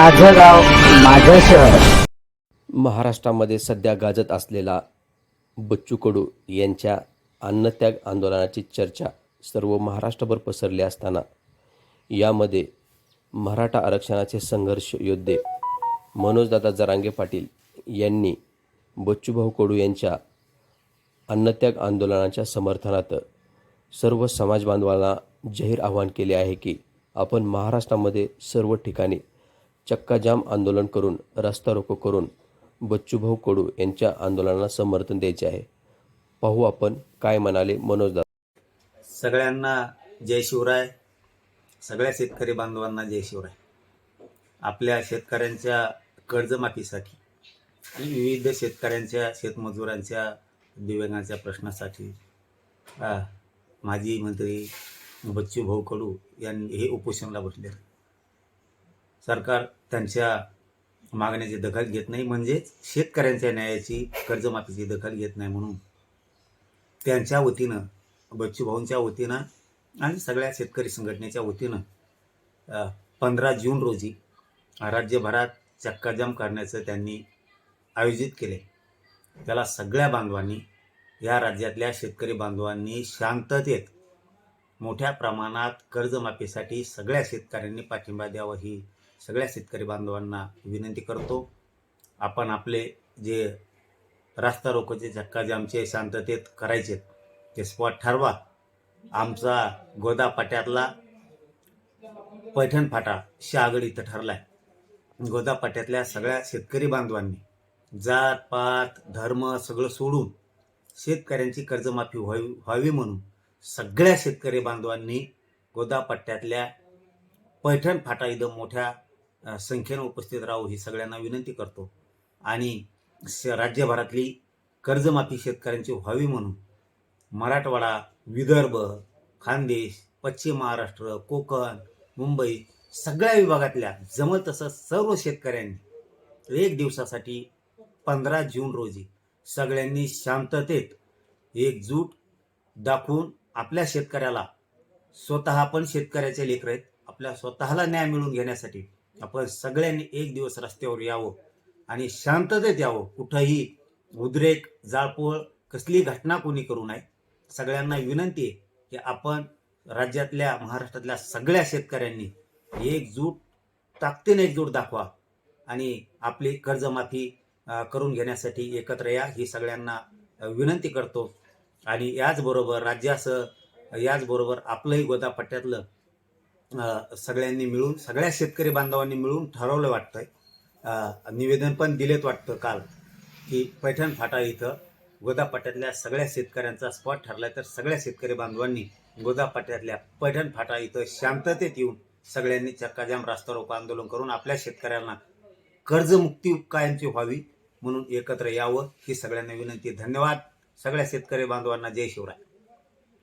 माझं गाव माझं शहर. महाराष्ट्रामध्ये सध्या गाजत असलेला बच्चू कडू यांच्या अन्नत्याग आंदोलनाची चर्चा सर्व महाराष्ट्रभर पसरली असताना यामध्ये मराठा आरक्षणाचे संघर्ष योद्धे मनोजदादा जरांगे पाटील यांनी बच्चूभाऊ कडू यांच्या अन्नत्याग आंदोलनाच्या समर्थनात सर्व समाज बांधवांना जाहीर आवाहन केले आहे की आपण महाराष्ट्रामध्ये सर्व ठिकाणी चक्काजाम आंदोलन करून रस्ता रोको करून बच्चूभाऊ कडू यांच्या आंदोलनाला समर्थन द्यायचे आहे. पाहू आपण काय म्हणाले मनोजदा सगळ्यांना जय शिवराय. सगळ्या शेतकरी बांधवांना जय शिवराय. आपल्या शेतकऱ्यांच्या कर्जमाफीसाठी विविध शेतकऱ्यांच्या शेतमजुरांच्या दिव्यांगांच्या प्रश्नासाठी माजी मंत्री बच्चू भाऊ कडू यांनी हे उपोषणाला बसले सरकार त्यांच्या मागण्याची दखल घेत नाही. म्हणजेच शेतकऱ्यांच्या न्यायाची कर्जमाफीची दखल घेत नाही म्हणून. त्यांच्या वतीनं बच्चूभाऊंच्या वतीनं आणि सगळ्या शेतकरी संघटनेच्या वतीनं पंधरा जून रोजी राज्यभरात चक्काजाम करण्याचं त्यांनी आयोजित केले त्याला सगळ्या बांधवांनी या राज्यातल्या शेतकरी बांधवांनी शांततेत मोठ्या प्रमाणात कर्जमाफीसाठी सगळ्या शेतकऱ्यांनी पाठिंबा द्यावा ही सगळ्या शेतकरी बांधवांना विनंती करतो आपण आपले जे रास्ता रोकोचे चक्काजामचे शांततेत करायचे ते स्पॉट ठरवा. आमचा गोदा पाट्यातला पैठण फाटा शहागड इथं ठरलाय. गोदा पाट्यातल्या सगळ्या शेतकरी बांधवांनी जात पात धर्म सगळं सोडून शेतकऱ्यांची कर्जमाफी व्हावी व्हावी म्हणून सगळ्या शेतकरी बांधवांनी गोदा पट्ट्यातल्या पैठण फाटा इथं मोठ्या संख्येनं उपस्थित राहू ही सगळ्यांना विनंती करतो. आणि राज्यभरातली कर्जमाफी शेतकऱ्यांची व्हावी म्हणून मराठवाडा विदर्भ खानदेश पश्चिम महाराष्ट्र कोकण मुंबई सगळ्या विभागातल्या जमल तसं सर्व शेतकऱ्यांनी एक दिवसासाठी पंधरा जून रोजी सगळ्यांनी शांततेत एकजूट दाखवून आपल्या शेतकऱ्याला स्वतः पण शेतकऱ्याचे लेकर आहेत आपल्या स्वतःला न्याय मिळवून घेण्यासाठी आपण सगळ्यांनी एक दिवस रस्त्यावर यावं आणि शांततेत यावं. कुठंही उद्रेक जाळपोळ कसली घटना कोणी करू नये. सगळ्यांना विनंती आहे की आपण राज्यातल्या महाराष्ट्रातल्या सगळ्या शेतकऱ्यांनी एकजूट ताकदीने एकजूट दाखवा आणि आपली कर्जमाफी करून घेण्यासाठी एकत्र या ही सगळ्यांना विनंती करतो. आणि याचबरोबर राज्यासह याचबरोबर आपलंही गोदा पट्ट्यातलं सगळ्यांनी मिळून सगळ्या शेतकरी बांधवांनी मिळून ठरवलं वाटतंय. निवेदन पण दिलेत वाटतं काल की पैठण फाटा इथं गोदापाट्यातल्या सगळ्या शेतकऱ्यांचा स्पॉट ठरलाय तर सगळ्या शेतकरी बांधवांनी गोदापाट्यातल्या पैठण फाटा इथं शांततेत येऊन सगळ्यांनी चक्काजाम रास्ता रोको आंदोलन करून आपल्या शेतकऱ्यांना कर्जमुक्ती कायमची व्हावी म्हणून एकत्र यावं ही सगळ्यांना विनंती. धन्यवाद. सगळ्या शेतकरी बांधवांना जय शिवराय.